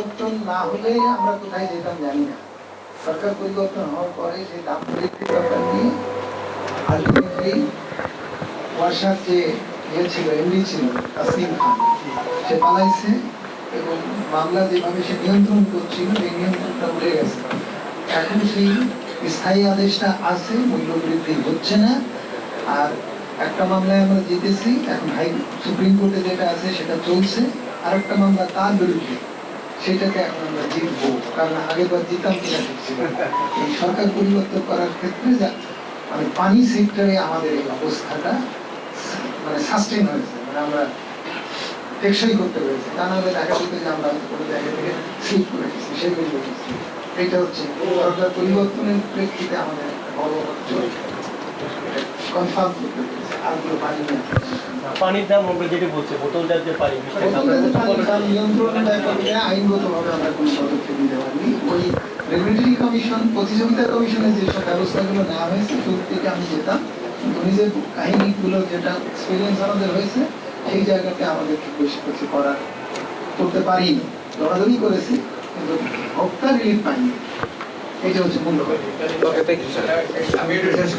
পরিবর্তন না হলে আমরা কোথায় যেতাম জানি না সরকার পরিবর্তন হওয়ার পরে সেই দাম বৃদ্ধির ব্যাপার নিয়ে আলটিমেটলি ওয়াসার যে ইয়ে ছিল এমডি ছিল তাসলিম খান সে পালাইছে এবং মামলা যেভাবে সে নিয়ন্ত্রণ করছিল এই নিয়ন্ত্রণটা উঠে গেছে এখন সেই স্থায়ী আদেশটা আছে মূল্য বৃদ্ধি হচ্ছে না আর একটা মামলায় আমরা জিতেছি এখন হাই সুপ্রিম কোর্টে যেটা আছে সেটা চলছে আর একটা মামলা তার বিরুদ্ধে সেটাতে এখন আমরা জিতবো কারণ আগের বার জিতাম কিনা না। এই সরকার পরিবর্তন করার ক্ষেত্রে যা মানে পানি সেক্টরে আমাদের এই অবস্থাটা মানে সাস্টেন হয়েছে। মানে আমরা টেকসই করতে পেরেছি। তা নাহলে দেখা যেত যে আমরা কোনো জায়গা থেকে স্লিপ করে গেছি সেগুলো গেছি এটা হচ্ছে সরকার পরিবর্তনের প্রেক্ষিতে আমাদের একটা বড় কনফার্ম করতে পানির দাম আমরা যেটা বলছে বোতলটার যে পানি আইনগতভাবে আমরা কোনো পদক্ষেপ নিতে পারিনি। ওই রেগুলেটরি কমিশন প্রতিযোগিতা কমিশনের যেসব ব্যবস্থাগুলো নেওয়া হয়েছে থেকে আমি যেতাম। কাহিনীগুলো যেটা এক্সপিরিয়েন্স আমাদের হয়েছে সেই জায়গাতে আমাদেরকে বেশি কিছু করার করতে পারিনি। দৌড়াদৌড়ি করেছি কিন্তু ভোক্তা রিলিফ পাইনি। এটা হচ্ছে মূল আমি শেষ